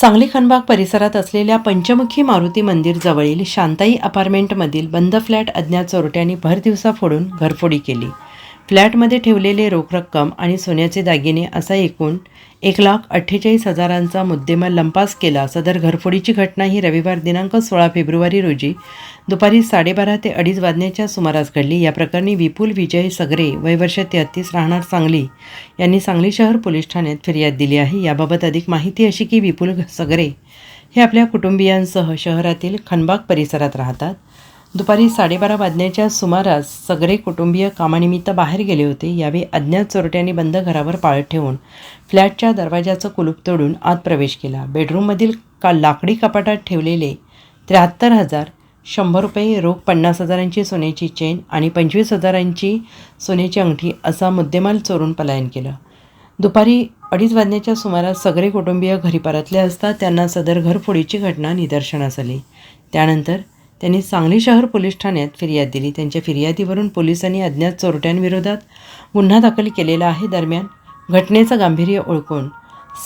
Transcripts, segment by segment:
सांगली खनबाग परिसरात असलेल्या पंचमुखी मारुती मंदिर जवळील शांताई अपार्टमेंटमधील बंद फ्लॅट अज्ञात चोरट्यांनी भरदिवसा फोडून घरफोडी केली. फ्लॅटमध्ये ठेवलेले रोख रक्कम आणि सोन्याचे दागिने असा एकूण एक लाख अठ्ठेचाळीस हजारांचा मुद्देमाल लंपास केला. सदर घरफोडीची घटना ही रविवार दिनांक सोळा फेब्रुवारी रोजी दुपारी साडेबारा ते अडीच वाजण्याच्या सुमारास घडली. या प्रकरणी विपुल विजय सगरे वयवर्ष तेहत्तीस राहणार सांगली यांनी सांगली शहर पोलीस ठाण्यात फिर्याद दिली आहे. याबाबत अधिक माहिती अशी की विपुल सगरे हे आपल्या कुटुंबियांसह शहरातील खनबाग परिसरात राहतात. दुपारी साडेबारा वाजण्याच्या सुमारास सगळे कुटुंबीय कामानिमित्त बाहेर गेले होते. यावेळी अज्ञात चोरट्यांनी बंद घरावर पाळत ठेवून फ्लॅटच्या दरवाजाचं कुलूप तोडून आत प्रवेश केला. बेडरूममधील का लाकडी कपाटात ठेवलेले त्र्याहत्तर हजार शंभर रुपये रोख पन्नास हजारांची सोन्याची चेन आणि पंचवीस हजारांची सोन्याची अंगठी असा मुद्देमाल चोरून पलायन केलं. दुपारी अडीच वाजण्याच्या सुमारास सगळे कुटुंबीय घरी परतले असता त्यांना सदर घरफोडीची घटना निदर्शनास आली. त्यानंतर त्यांनी सांगली शहर पोलीस ठाण्यात फिर्याद दिली. त्यांच्या फिर्यादीवरून पोलिसांनी अज्ञात चोरट्यांविरोधात गुन्हा दाखल केलेला आहे. दरम्यान घटनेचं गांभीर्य ओळखून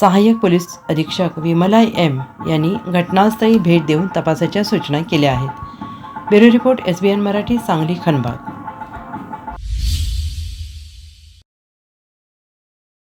सहाय्यक पोलीस अधीक्षक विमला एम यांनी घटनास्थळी भेट देऊन तपासाच्या सूचना केल्या आहेत. Bureau report S B N Marathi Sangli Khanbag